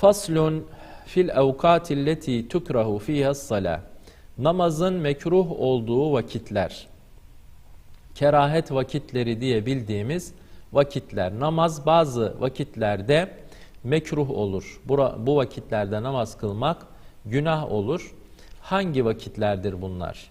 Faslun fil evkatilleti tukrahu fiha salah. Namazın mekruh olduğu vakitler. Kerahet vakitleri diye bildiğimiz vakitler. Namaz bazı vakitlerde mekruh olur. Bura, bu vakitlerde namaz kılmak günah olur. Hangi vakitlerdir bunlar?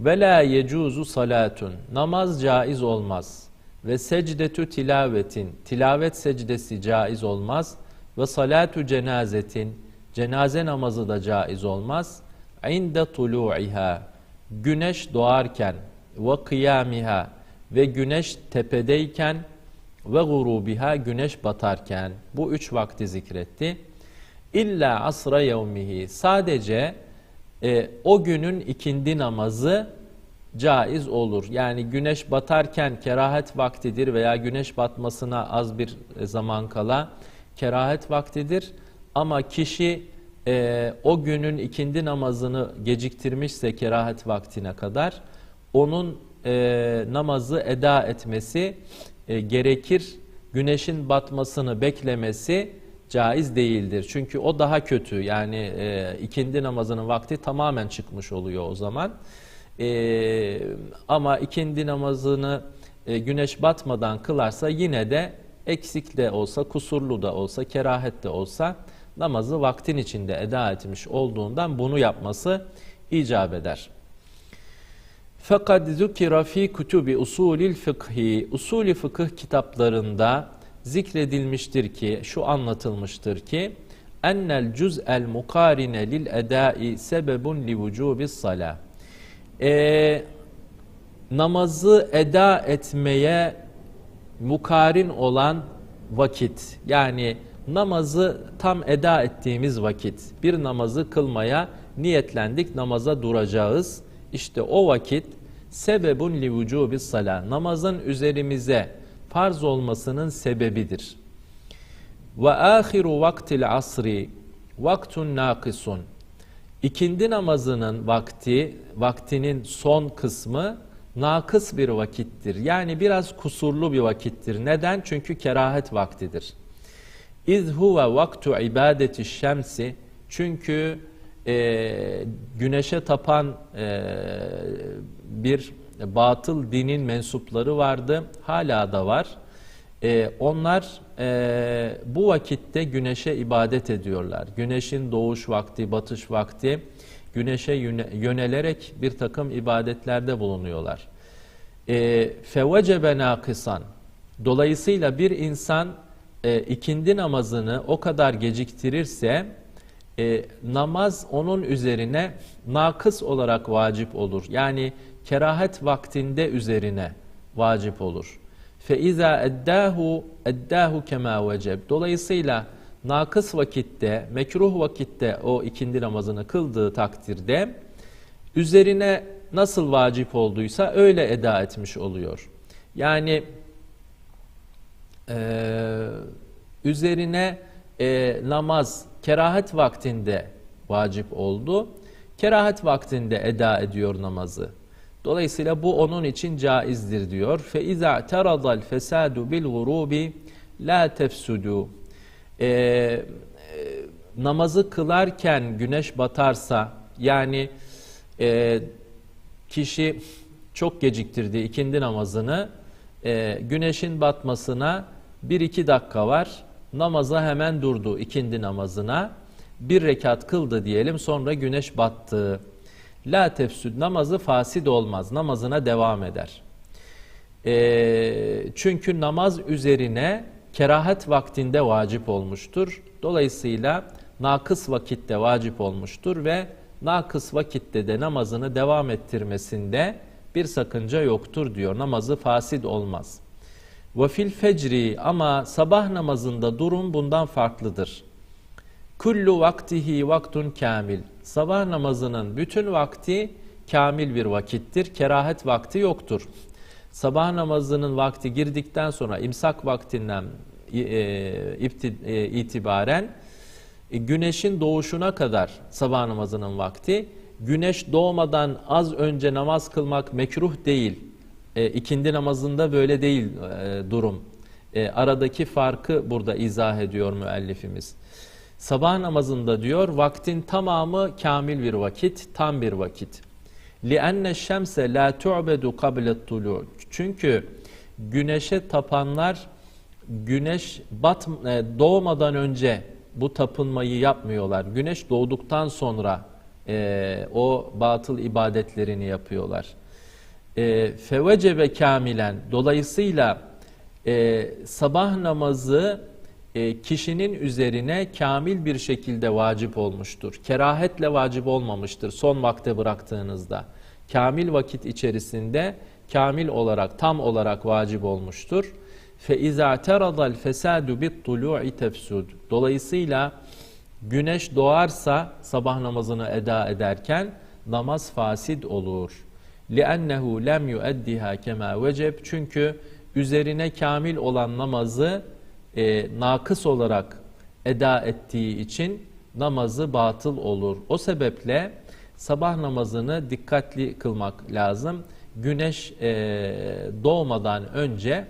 Ve la yecuzu salatun. Namaz caiz olmaz. Ve secdetü tilavetin. Tilavet secdesi caiz olmaz. Ve salatu cenazetin. Cenaze namazı da caiz olmaz. İnde tulu'iha. Güneş doğarken ve kıyamiha ve güneş tepedeyken ve gurubiha güneş batarken bu üç vakti zikretti. İlla asra yevmihi sadece e, o günün ikindi namazı caiz olur. Yani güneş batarken kerahet vaktidir veya güneş batmasına az bir zaman kala kerahet vaktidir. Ama kişi e, o günün ikindi namazını geciktirmişse kerahet vaktine kadar onun e, namazı eda etmesi e, gerekir. Güneşin batmasını beklemesi caiz değildir. Çünkü o daha kötü. Yani e, ikindi namazının vakti tamamen çıkmış oluyor o zaman. E, ama ikindi namazını e, güneş batmadan kılarsa yine de eksik de olsa, kusurlu da olsa, kerahet de olsa namazı vaktin içinde eda etmiş olduğundan bunu yapması icap eder. Fakat zukira fi kutubi usulil fıkhi, usulü fıkıh kitaplarında zikredilmiştir ki, şu anlatılmıştır ki, ennel cüz'el mukarine lil edai sebebun li vücubis salah. Ee, namazı eda etmeye mukarin olan vakit, yani namazı tam eda ettiğimiz vakit, bir namazı kılmaya niyetlendik, namaza duracağız. İşte o vakit sebebun li vücubis salah, namazın üzerimize farz olmasının sebebidir. Ve ahiru vaktil asri vaktun nakisun. İkindi namazının vakti, vaktinin son kısmı nakıs bir vakittir. Yani biraz kusurlu bir vakittir. Neden? Çünkü kerahet vaktidir. İz huve vaktu ibadeti şemsi. Çünkü e, güneşe tapan e, bir batıl dinin mensupları vardı. Hala da var. E, onlar e, bu vakitte güneşe ibadet ediyorlar. Güneşin doğuş vakti, batış vakti güneşe yönelerek bir takım ibadetlerde bulunuyorlar. E, fevecebe nakısan. Dolayısıyla bir insan e, ikindi namazını o kadar geciktirirse e, namaz onun üzerine nakıs olarak vacip olur. Yani kerahet vaktinde üzerine vacip olur. Feiza eddahu eddahu kema veceb. Dolayısıyla nakıs vakitte, mekruh vakitte o ikindi namazını kıldığı takdirde üzerine nasıl vacip olduysa öyle eda etmiş oluyor. Yani e, üzerine e, namaz kerahet vaktinde vacip oldu. Kerahet vaktinde eda ediyor namazı. Dolayısıyla bu onun için caizdir diyor. Fe iza teradal fesadu bil gurubi la tefsudu. Ee, e, namazı kılarken güneş batarsa yani e, kişi çok geciktirdi ikindi namazını e, güneşin batmasına bir iki dakika var namaza hemen durdu ikindi namazına bir rekat kıldı diyelim sonra güneş battı La tefsüd namazı fasid olmaz. Namazına devam eder. E, çünkü namaz üzerine kerahet vaktinde vacip olmuştur. Dolayısıyla nakıs vakitte vacip olmuştur ve nakıs vakitte de namazını devam ettirmesinde bir sakınca yoktur diyor. Namazı fasid olmaz. Ve fecri ama sabah namazında durum bundan farklıdır. Kullu vaktihi vaktun kamil. Sabah namazının bütün vakti kamil bir vakittir. Kerahet vakti yoktur. Sabah namazının vakti girdikten sonra imsak vaktinden itibaren e, güneşin doğuşuna kadar sabah namazının vakti. Güneş doğmadan az önce namaz kılmak mekruh değil. E, ikindi namazında böyle değil e, durum. E, aradaki farkı burada izah ediyor müellifimiz. Sabah namazında diyor vaktin tamamı kamil bir vakit, tam bir vakit. لِأَنَّ الشَّمْسَ لَا تُعْبَدُ قَبْلَ الطُّلُوعِ Çünkü güneşe tapanlar güneş bat e, doğmadan önce bu tapınmayı yapmıyorlar. Güneş doğduktan sonra e, o batıl ibadetlerini yapıyorlar. E, fevecebe kamilen dolayısıyla e, sabah namazı e, kişinin üzerine kamil bir şekilde vacip olmuştur. Kerahetle vacip olmamıştır son vakte bıraktığınızda. Kamil vakit içerisinde kamil olarak, tam olarak vacip olmuştur. فَاِذَا تَرَضَ الْفَسَادُ بِالطُّلُوعِ تَفْسُدُ Dolayısıyla güneş doğarsa sabah namazını eda ederken namaz fasid olur. لِأَنَّهُ لَمْ يُؤَدِّهَا كَمَا وَجَبْ Çünkü üzerine kamil olan namazı e, nakıs olarak eda ettiği için namazı batıl olur. O sebeple sabah namazını dikkatli kılmak lazım. Güneş e, doğmadan önce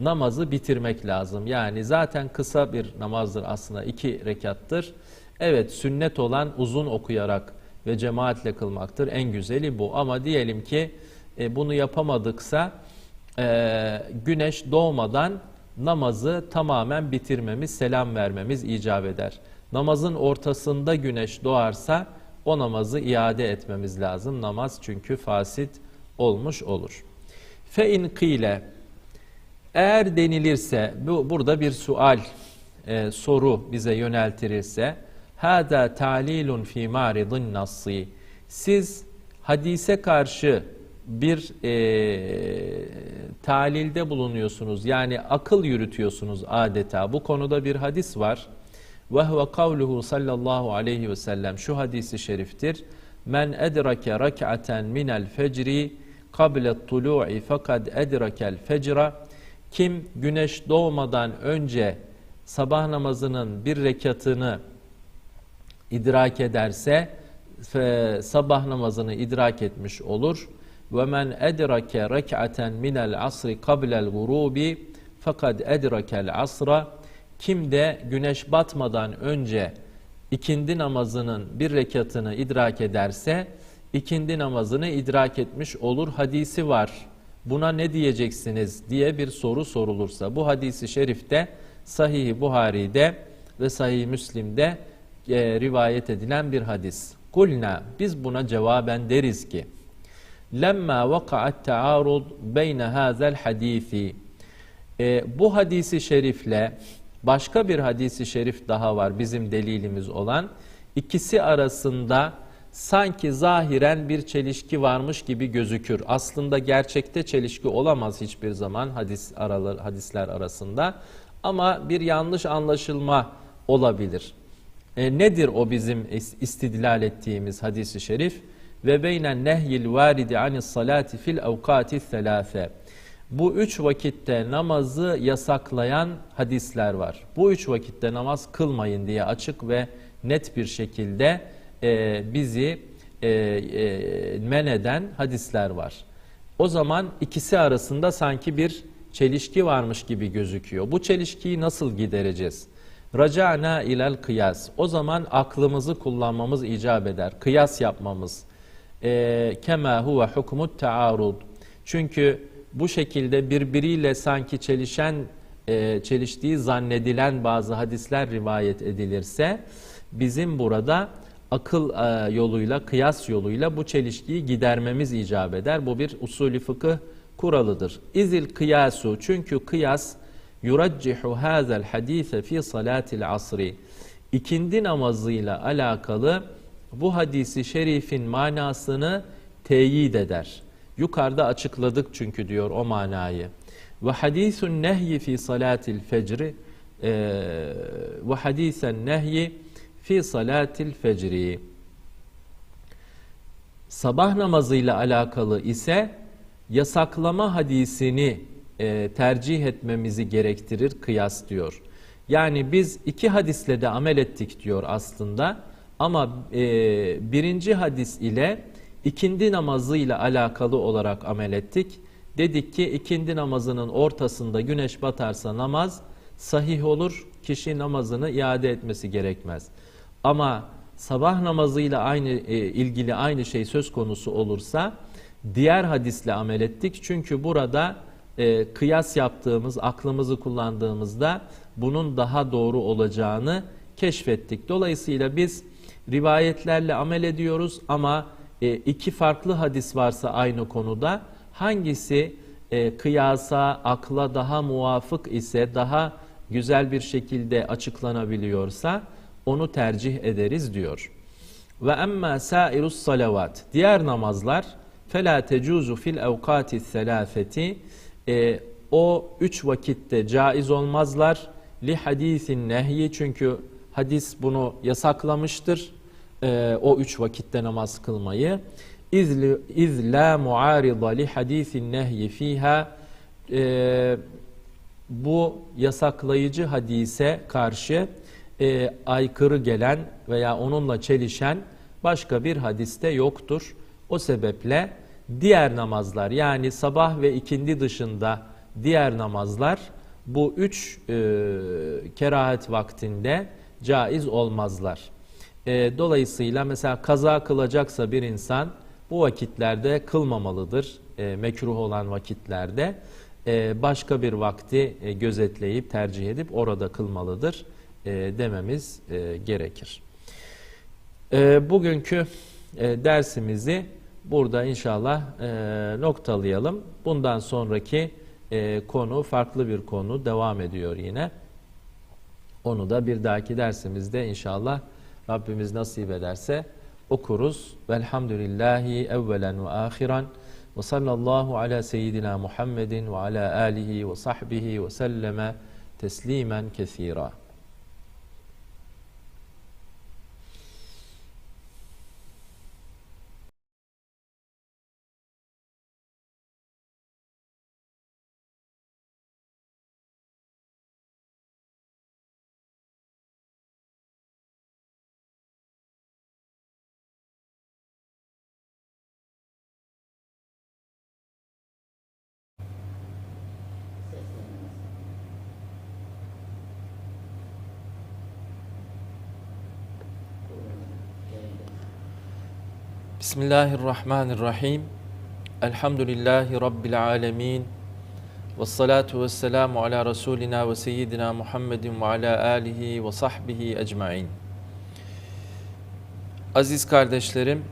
namazı bitirmek lazım. Yani zaten kısa bir namazdır aslında iki rekattır. Evet sünnet olan uzun okuyarak ve cemaatle kılmaktır. En güzeli bu. Ama diyelim ki e, bunu yapamadıksa e, güneş doğmadan namazı tamamen bitirmemiz, selam vermemiz icap eder. Namazın ortasında güneş doğarsa o namazı iade etmemiz lazım. Namaz çünkü fasit olmuş olur. Fe in kile eğer denilirse bu burada bir sual e, soru bize yöneltirirse hada talilun fi maridin nassi siz hadise karşı bir e, talilde bulunuyorsunuz. Yani akıl yürütüyorsunuz adeta. Bu konuda bir hadis var. Ve huve kavluhu sallallahu aleyhi ve sellem. Şu hadisi şeriftir. Men edrake rak'aten minel fecri kablet tulu'i fakad edrakel fecra. Kim güneş doğmadan önce sabah namazının bir rekatını idrak ederse sabah namazını idrak etmiş olur. Ve men edrake rek'aten minel asri kablel gurubi fakat edrakel asra kim de güneş batmadan önce ikindi namazının bir rekatını idrak ederse ikindi namazını idrak etmiş olur hadisi var. Buna ne diyeceksiniz diye bir soru sorulursa bu hadisi şerifte Sahih Buhari'de ve Sahih Müslim'de e, rivayet edilen bir hadis. Kulna biz buna cevaben deriz ki lemma vaka'at taarud beyne hazel hadisi e, bu hadisi şerifle başka bir hadisi şerif daha var bizim delilimiz olan ikisi arasında sanki zahiren bir çelişki varmış gibi gözükür. Aslında gerçekte çelişki olamaz hiçbir zaman hadis aralar, hadisler arasında ama bir yanlış anlaşılma olabilir. E, nedir o bizim istidlal ettiğimiz hadisi şerif? Ve beynen nehyil varidi anis salati fil evkati selase. Bu üç vakitte namazı yasaklayan hadisler var. Bu üç vakitte namaz kılmayın diye açık ve net bir şekilde e, bizi e, e, men eden hadisler var. O zaman ikisi arasında sanki bir çelişki varmış gibi gözüküyor. Bu çelişkiyi nasıl gidereceğiz? Raca'na ilel kıyas. O zaman aklımızı kullanmamız icap eder. Kıyas yapmamız. E, kema huve hukmut taarud. Çünkü bu şekilde birbiriyle sanki çelişen, e, çeliştiği zannedilen bazı hadisler rivayet edilirse bizim burada akıl e, yoluyla, kıyas yoluyla bu çelişkiyi gidermemiz icap eder. Bu bir usulü fıkıh kuralıdır. İzil kıyasu çünkü kıyas yuraccihu hazel hadise fi salatil asri. İkindi namazıyla alakalı bu hadisi şerifin manasını teyit eder. Yukarıda açıkladık çünkü diyor o manayı. Ve hadisun nehyi fi salatil fecri e, ve hadisen nehyi fi salatil fecri. Sabah namazıyla alakalı ise yasaklama hadisini e, tercih etmemizi gerektirir kıyas diyor. Yani biz iki hadisle de amel ettik diyor aslında ama e, birinci hadis ile ikindi namazıyla alakalı olarak amel ettik. Dedik ki ikindi namazının ortasında güneş batarsa namaz sahih olur kişi namazını iade etmesi gerekmez. Ama sabah namazıyla aynı e, ilgili aynı şey söz konusu olursa diğer hadisle amel ettik. Çünkü burada e, kıyas yaptığımız, aklımızı kullandığımızda bunun daha doğru olacağını keşfettik. Dolayısıyla biz rivayetlerle amel ediyoruz ama e, iki farklı hadis varsa aynı konuda hangisi e, kıyasa, akla daha muvafık ise, daha güzel bir şekilde açıklanabiliyorsa onu tercih ederiz diyor. Ve emma sairus salavat. Diğer namazlar fela tecuzu fil evkati selafeti. E, o üç vakitte caiz olmazlar. Li hadisin nehyi çünkü hadis bunu yasaklamıştır. E, o üç vakitte namaz kılmayı. İz la muarida li hadisin nehyi fiha. E, bu yasaklayıcı hadise karşı e, aykırı gelen veya onunla çelişen başka bir hadiste yoktur. O sebeple diğer namazlar yani sabah ve ikindi dışında diğer namazlar bu üç e, kerahet vaktinde caiz olmazlar. E, dolayısıyla mesela kaza kılacaksa bir insan bu vakitlerde kılmamalıdır. E, mekruh olan vakitlerde e, başka bir vakti e, gözetleyip tercih edip orada kılmalıdır e, dememiz e, gerekir. E, bugünkü dersimizi burada inşallah noktalayalım. Bundan sonraki konu farklı bir konu devam ediyor yine. Onu da bir dahaki dersimizde inşallah Rabbimiz nasip ederse okuruz. Velhamdülillahi evvelen ve ahiran. Ve sallallahu ala seyyidina Muhammedin ve ala alihi ve sahbihi ve selleme teslimen kesira. Bismillahirrahmanirrahim. Elhamdülillahi Rabbil alemin. Ve salatu ve selamu ala Resulina ve Seyyidina Muhammedin ve ala alihi ve sahbihi ecmain. Aziz kardeşlerim,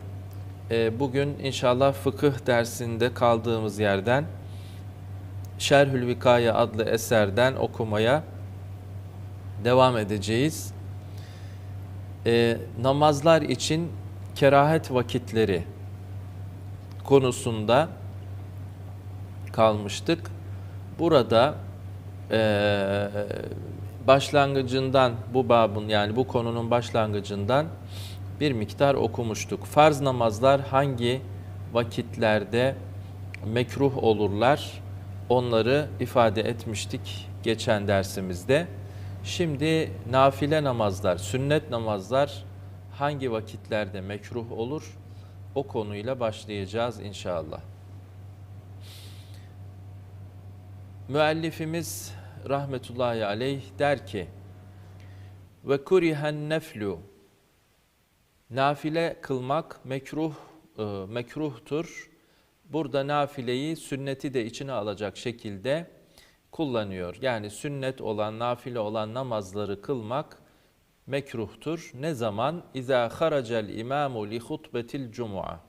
e, bugün inşallah fıkıh dersinde kaldığımız yerden Şerhül Vikaye adlı eserden okumaya devam edeceğiz. E, namazlar için kerahet vakitleri konusunda kalmıştık. Burada e, başlangıcından bu babın yani bu konunun başlangıcından bir miktar okumuştuk. Farz namazlar hangi vakitlerde mekruh olurlar? Onları ifade etmiştik geçen dersimizde. Şimdi nafile namazlar, sünnet namazlar hangi vakitlerde mekruh olur? O konuyla başlayacağız inşallah. Müellifimiz rahmetullahi aleyh der ki ve kurihen neflu nafile kılmak mekruh e, mekruhtur. Burada nafileyi sünneti de içine alacak şekilde kullanıyor. Yani sünnet olan, nafile olan namazları kılmak mekruhtur. Ne zaman? İza haracel imamu li hutbetil cuma.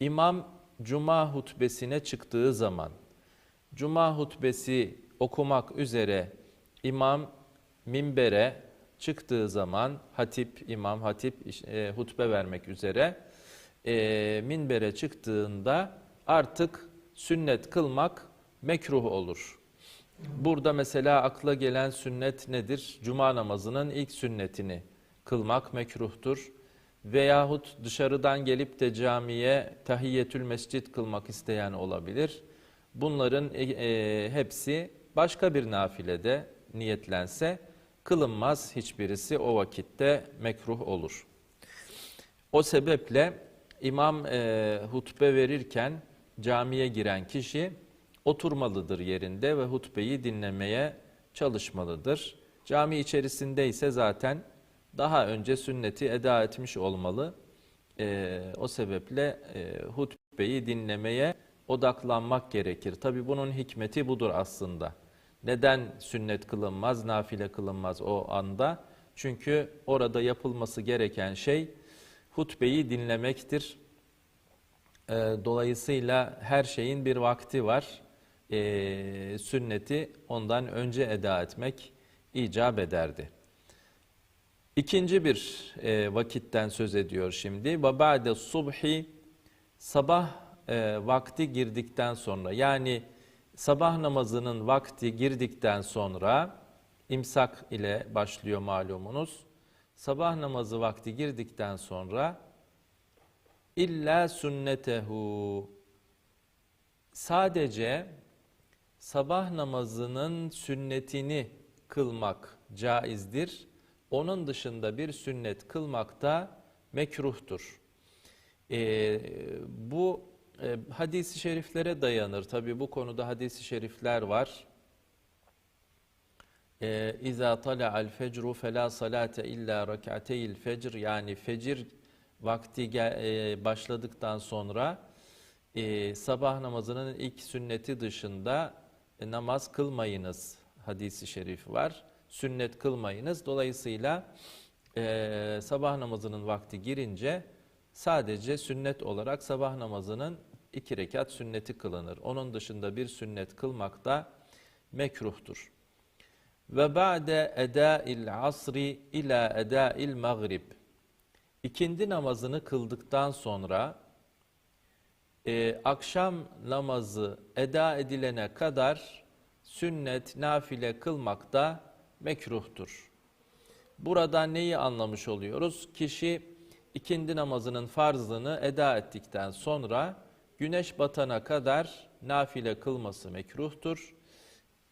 İmam cuma hutbesine çıktığı zaman cuma hutbesi okumak üzere imam minbere çıktığı zaman hatip, imam hatip e, hutbe vermek üzere e, minbere çıktığında artık sünnet kılmak mekruh olur. Burada mesela akla gelen sünnet nedir? Cuma namazının ilk sünnetini kılmak mekruhtur. Veyahut dışarıdan gelip de camiye tahiyyetül mescit kılmak isteyen olabilir. Bunların e, e, hepsi başka bir nafilede niyetlense kılınmaz hiçbirisi o vakitte mekruh olur. O sebeple imam e, hutbe verirken camiye giren kişi oturmalıdır yerinde ve hutbeyi dinlemeye çalışmalıdır. Cami içerisinde ise zaten daha önce sünneti eda etmiş olmalı. Ee, o sebeple e, hutbeyi dinlemeye odaklanmak gerekir. Tabi bunun hikmeti budur aslında. Neden sünnet kılınmaz, nafile kılınmaz o anda? Çünkü orada yapılması gereken şey hutbeyi dinlemektir. Ee, dolayısıyla her şeyin bir vakti var. Ee, sünneti ondan önce eda etmek icap ederdi. İkinci bir e, vakitten söz ediyor şimdi. Ve ba'de subhi sabah e, vakti girdikten sonra yani sabah namazının vakti girdikten sonra imsak ile başlıyor malumunuz. Sabah namazı vakti girdikten sonra illa sünnetehu sadece sabah namazının sünnetini kılmak caizdir. Onun dışında bir sünnet kılmak da mekruhtur. Ee, bu e, hadisi şeriflere dayanır. Tabi bu konuda hadisi şerifler var. İza tala'al fecru fela salate illa rak'ateyil fecr yani fecir vakti e, başladıktan sonra e, sabah namazının ilk sünneti dışında namaz kılmayınız hadisi şerif var. Sünnet kılmayınız. Dolayısıyla e, sabah namazının vakti girince sadece sünnet olarak sabah namazının iki rekat sünneti kılınır. Onun dışında bir sünnet kılmak da mekruhtur. Ve ba'de eda'il asri ila eda'il maghrib. İkindi namazını kıldıktan sonra e, akşam namazı eda edilene kadar sünnet, nafile kılmak da mekruhtur. Burada neyi anlamış oluyoruz? Kişi ikindi namazının farzını eda ettikten sonra güneş batana kadar nafile kılması mekruhtur.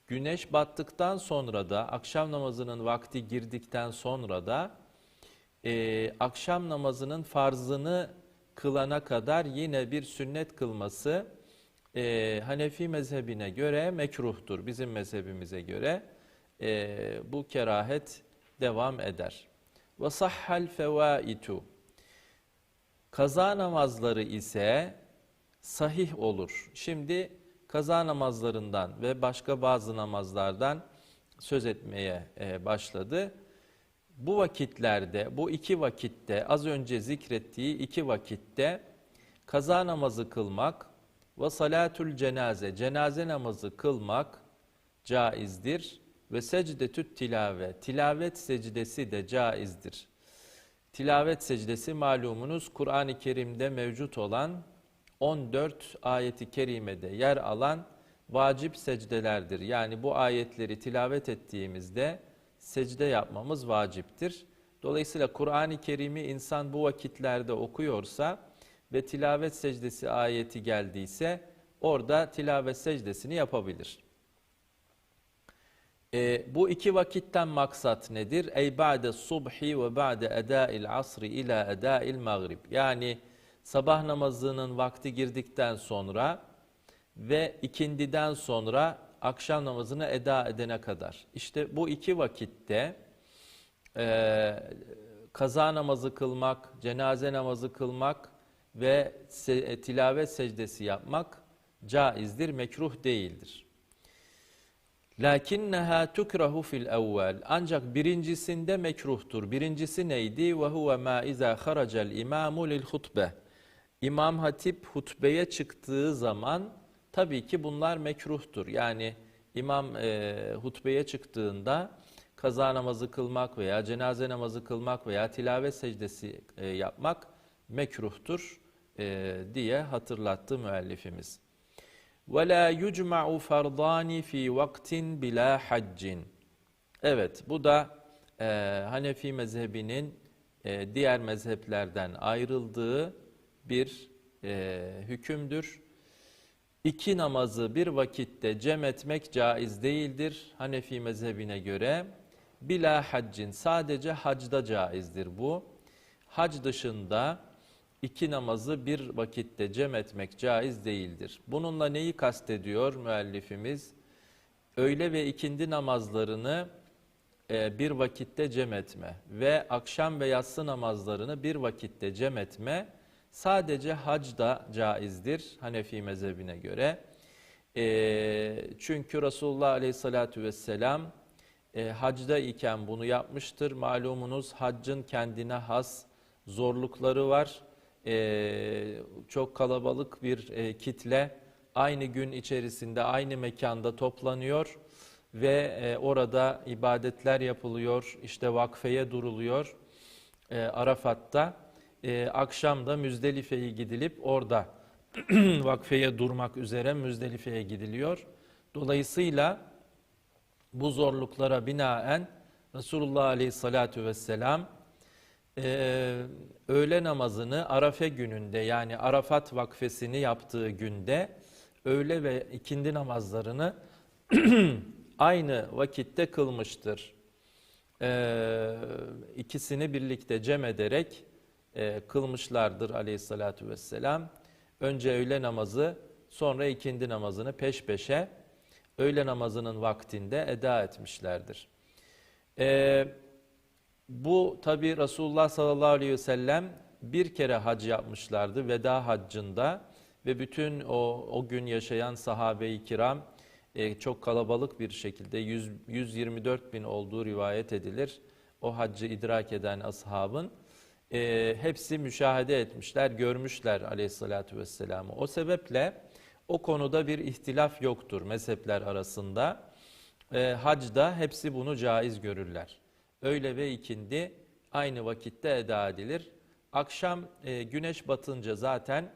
Güneş battıktan sonra da akşam namazının vakti girdikten sonra da e, akşam namazının farzını kılana kadar yine bir sünnet kılması e, Hanefi mezhebine göre mekruhtur. Bizim mezhebimize göre e, bu kerahet devam eder. Ve sahhal fevaitu Kaza namazları ise sahih olur. Şimdi kaza namazlarından ve başka bazı namazlardan söz etmeye e, başladı. Bu vakitlerde, bu iki vakitte, az önce zikrettiği iki vakitte kaza namazı kılmak ve salatül cenaze, cenaze namazı kılmak caizdir ve secdetüt tilave, tilavet secdesi de caizdir. Tilavet secdesi malumunuz Kur'an-ı Kerim'de mevcut olan 14 ayeti kerimede yer alan vacip secdelerdir. Yani bu ayetleri tilavet ettiğimizde secde yapmamız vaciptir. Dolayısıyla Kur'an-ı Kerim'i insan bu vakitlerde okuyorsa ve tilavet secdesi ayeti geldiyse orada tilavet secdesini yapabilir. E, bu iki vakitten maksat nedir? Ey ba'de subhi ve ba'de eda'il asri ila eda'il maghrib. Yani sabah namazının vakti girdikten sonra ve ikindiden sonra akşam namazını eda edene kadar. İşte bu iki vakitte e, kaza namazı kılmak, cenaze namazı kılmak ve se tilavet secdesi yapmak caizdir, mekruh değildir. Lakinneha tukrahu fil evvel. Ancak birincisinde mekruhtur. Birincisi neydi? Ve huve ma iza haraca'l imamu lil. İmam Hatip hutbeye çıktığı zaman tabii ki bunlar mekruhtur. Yani imam e, hutbeye çıktığında kaza namazı kılmak veya cenaze namazı kılmak veya tilavet secdesi e, yapmak mekruhtur e, diye hatırlattı müellifimiz. وَلَا يُجْمَعُ فَرْضَانِ ف۪ي وَقْتٍ بِلَا حَجٍّ Evet bu da e, Hanefi mezhebinin e, diğer mezheplerden ayrıldığı bir e, hükümdür. İki namazı bir vakitte cem etmek caiz değildir Hanefi mezhebine göre. Bila haccin sadece hacda caizdir bu. Hac dışında iki namazı bir vakitte cem etmek caiz değildir. Bununla neyi kastediyor müellifimiz? Öğle ve ikindi namazlarını e, bir vakitte cem etme ve akşam ve yatsı namazlarını bir vakitte cem etme sadece hacda caizdir Hanefi mezhebine göre. E, çünkü Resulullah Aleyhisselatü Vesselam e, hacda iken bunu yapmıştır. Malumunuz haccın kendine has zorlukları var. E, çok kalabalık bir e, kitle aynı gün içerisinde aynı mekanda toplanıyor ve e, orada ibadetler yapılıyor. İşte vakfeye duruluyor e, Arafat'ta. E, akşam da Müzdelife'ye gidilip orada vakfeye durmak üzere Müzdelife'ye gidiliyor. Dolayısıyla bu zorluklara binaen Resulullah Aleyhisselatü Vesselam e, öğle namazını Arafe gününde yani Arafat vakfesini yaptığı günde öğle ve ikindi namazlarını aynı vakitte kılmıştır. E, ikisini birlikte cem ederek e, kılmışlardır aleyhissalatü vesselam. Önce öğle namazı sonra ikindi namazını peş peşe öğle namazının vaktinde eda etmişlerdir. Ee, bu tabi Resulullah sallallahu aleyhi ve sellem bir kere hac yapmışlardı veda haccında ve bütün o, o gün yaşayan sahabe-i kiram e, çok kalabalık bir şekilde 100, 124 bin olduğu rivayet edilir. O haccı idrak eden ashabın e, hepsi müşahede etmişler, görmüşler aleyhissalatü vesselam'ı. O sebeple o konuda bir ihtilaf yoktur mezhepler arasında. E, hacda hepsi bunu caiz görürler. Öğle ve ikindi aynı vakitte eda edilir. Akşam e, güneş batınca zaten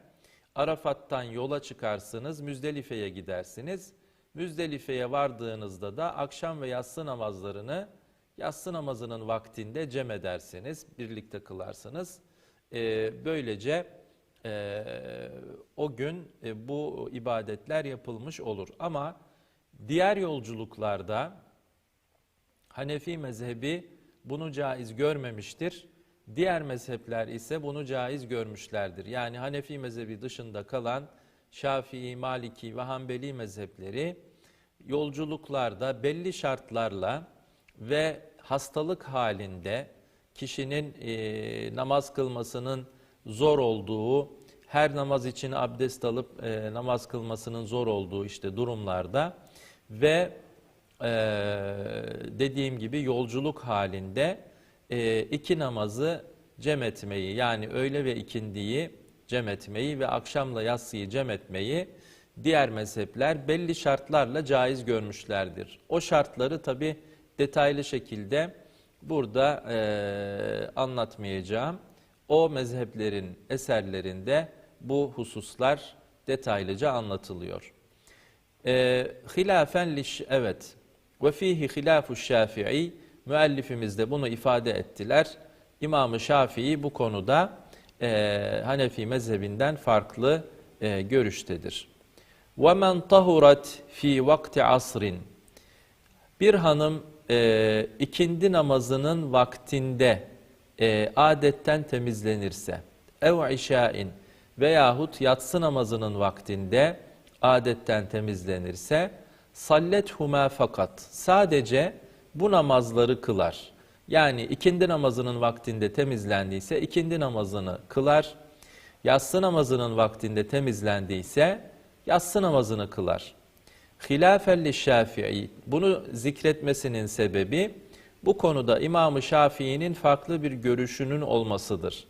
Arafat'tan yola çıkarsınız, Müzdelife'ye gidersiniz. Müzdelife'ye vardığınızda da akşam ve yatsı namazlarını yatsı namazının vaktinde cem edersiniz, birlikte kılarsınız. E, böylece e, o gün e, bu ibadetler yapılmış olur. Ama diğer yolculuklarda Hanefi mezhebi bunu caiz görmemiştir. Diğer mezhepler ise bunu caiz görmüşlerdir. Yani Hanefi mezhebi dışında kalan Şafii, Maliki ve Hanbeli mezhepleri yolculuklarda belli şartlarla ve hastalık halinde kişinin e, namaz kılmasının zor olduğu, her namaz için abdest alıp e, namaz kılmasının zor olduğu işte durumlarda ve e, dediğim gibi yolculuk halinde e, iki namazı cem etmeyi yani öğle ve ikindiyi cem etmeyi ve akşamla yatsıyı cem etmeyi diğer mezhepler belli şartlarla caiz görmüşlerdir. O şartları tabi detaylı şekilde burada e, anlatmayacağım. O mezheplerin eserlerinde bu hususlar detaylıca anlatılıyor. E, hilafen liş evet ve fihi hilafu şafii müellifimiz de bunu ifade ettiler. İmam-ı Şafii bu konuda e, Hanefi mezhebinden farklı e, görüştedir. وَمَنْ طَهُرَتْ fi vakti asrin Bir hanım e, ikindi namazının vaktinde e, adetten temizlenirse ev işain veyahut yatsı namazının vaktinde adetten temizlenirse sallet huma fakat sadece bu namazları kılar. Yani ikindi namazının vaktinde temizlendiyse ikindi namazını kılar. Yatsı namazının vaktinde temizlendiyse yatsı namazını kılar. Hilafelli Şafii bunu zikretmesinin sebebi bu konuda İmam-ı Şafii'nin farklı bir görüşünün olmasıdır.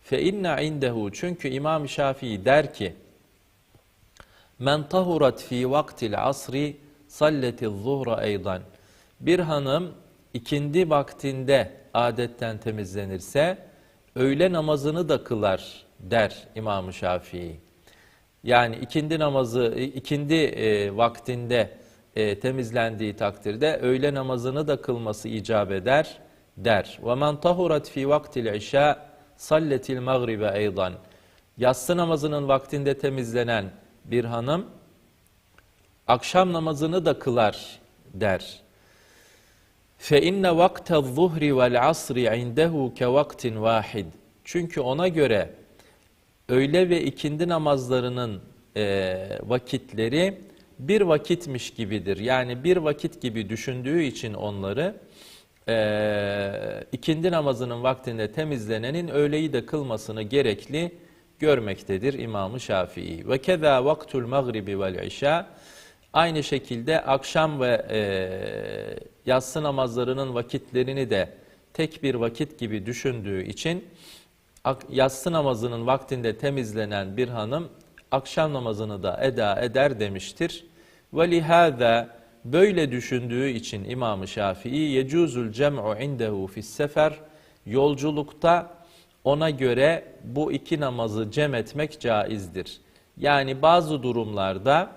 Fe inna indehu çünkü İmam Şafii der ki Men tahurat fi vaktil asri salleti zuhra eydan. Bir hanım ikindi vaktinde adetten temizlenirse öğle namazını da kılar der İmam Şafii. Yani ikindi namazı ikindi e, vaktinde e, temizlendiği takdirde öğle namazını da kılması icap eder der. Men tahurat fi vaktil işa salletil magribe eydan. Yatsı namazının vaktinde temizlenen bir hanım akşam namazını da kılar der. Fe inne vakte zuhri vel asri indehu ke vaktin vahid. Çünkü ona göre öğle ve ikindi namazlarının e, vakitleri bir vakitmiş gibidir. Yani bir vakit gibi düşündüğü için onları e, ikindi namazının vaktinde temizlenenin öğleyi de kılmasını gerekli görmektedir İmam-ı Şafii. Ve keza vaktul magribi vel aynı şekilde akşam ve e, yatsı namazlarının vakitlerini de tek bir vakit gibi düşündüğü için yatsı namazının vaktinde temizlenen bir hanım akşam namazını da eda eder demiştir. Ve lihâzâ böyle düşündüğü için İmam-ı Şafii yecuzul cem'u indehu fis sefer yolculukta ona göre bu iki namazı cem etmek caizdir. Yani bazı durumlarda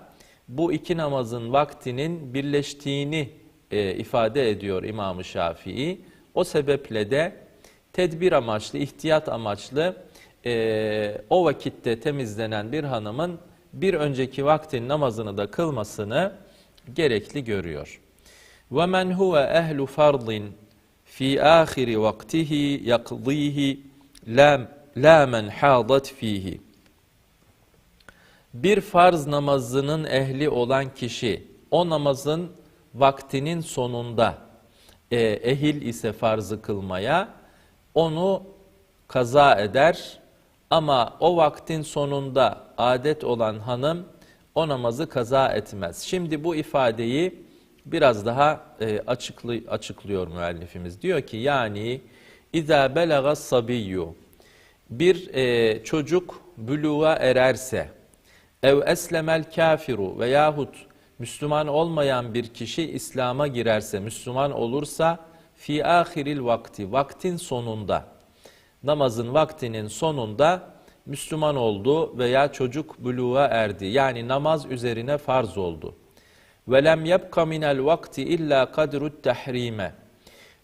bu iki namazın vaktinin birleştiğini e, ifade ediyor İmam-ı Şafii. O sebeple de tedbir amaçlı, ihtiyat amaçlı e, o vakitte temizlenen bir hanımın bir önceki vaktin namazını da kılmasını gerekli görüyor. وَمَنْ هُوَ اَهْلُ فَرْضٍ فِي آخِرِ وَقْتِهِ يَقْضِيهِ لَا لَا مَنْ حَاضَتْ ف۪يهِ Bir farz namazının ehli olan kişi o namazın vaktinin sonunda e, ehil ise farzı kılmaya onu kaza eder ama o vaktin sonunda adet olan hanım o namazı kaza etmez. Şimdi bu ifadeyi biraz daha e, açıklı, açıklıyor müellifimiz. Diyor ki yani İza belaga sabiyyu bir e, çocuk büluğa ererse ev eslemel kafiru veyahut Müslüman olmayan bir kişi İslam'a girerse, Müslüman olursa fi ahiril vakti, vaktin sonunda, namazın vaktinin sonunda Müslüman oldu veya çocuk buluğa erdi. Yani namaz üzerine farz oldu. Ve lem yebka minel vakti illa kadrut tahrime.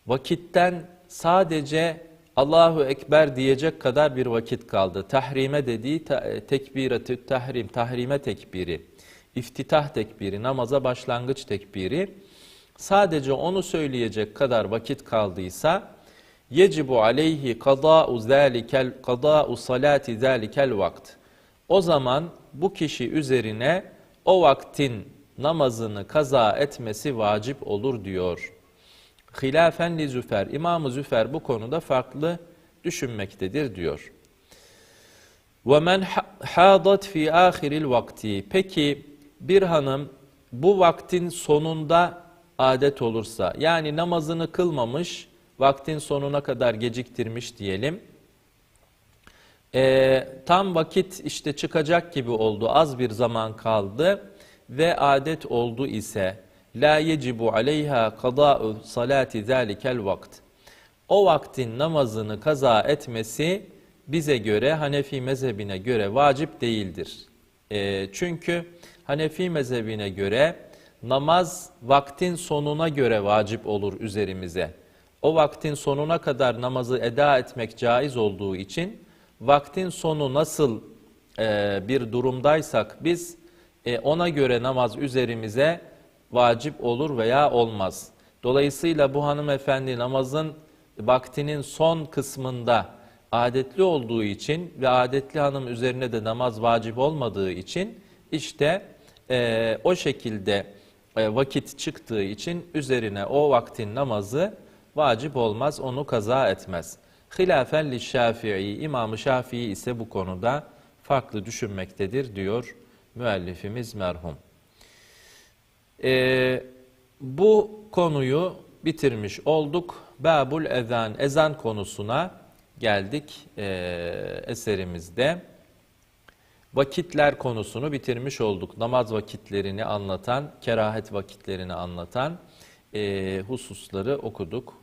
Vakitten sadece Allahu Ekber diyecek kadar bir vakit kaldı. Tahrime dediği te tekbiratü tahrim, tahrime tekbiri, iftitah tekbiri, namaza başlangıç tekbiri Sadece onu söyleyecek kadar vakit kaldıysa yecibu aleyhi kada'u zalikel kada'u salati zalikel vakt. O zaman bu kişi üzerine o vaktin namazını kaza etmesi vacip olur diyor. Hilafen li Züfer. İmam-ı Züfer bu konuda farklı düşünmektedir diyor. وَمَنْ حَاضَتْ فِي آخِرِ الْوَقْتِ Peki bir hanım bu vaktin sonunda adet olursa, yani namazını kılmamış, vaktin sonuna kadar geciktirmiş diyelim. Ee, tam vakit işte çıkacak gibi oldu, az bir zaman kaldı ve adet oldu ise la yecibu aleyha kada'u salati zalikel vakt. O vaktin namazını kaza etmesi bize göre Hanefi mezhebine göre vacip değildir. E, çünkü Hanefi mezhebine göre namaz vaktin sonuna göre vacip olur üzerimize. O vaktin sonuna kadar namazı eda etmek caiz olduğu için vaktin sonu nasıl e, bir durumdaysak biz e, ona göre namaz üzerimize vacip olur veya olmaz. Dolayısıyla bu hanımefendi namazın vaktinin son kısmında adetli olduğu için ve adetli hanım üzerine de namaz vacip olmadığı için işte e, o şekilde vakit çıktığı için üzerine o vaktin namazı vacip olmaz, onu kaza etmez. Hilafen li Şafii, İmam-ı Şafii ise bu konuda farklı düşünmektedir diyor müellifimiz merhum. Ee, bu konuyu bitirmiş olduk. Babul ezan, ezan konusuna geldik ee, eserimizde. Vakitler konusunu bitirmiş olduk. Namaz vakitlerini anlatan, kerahet vakitlerini anlatan e, hususları okuduk.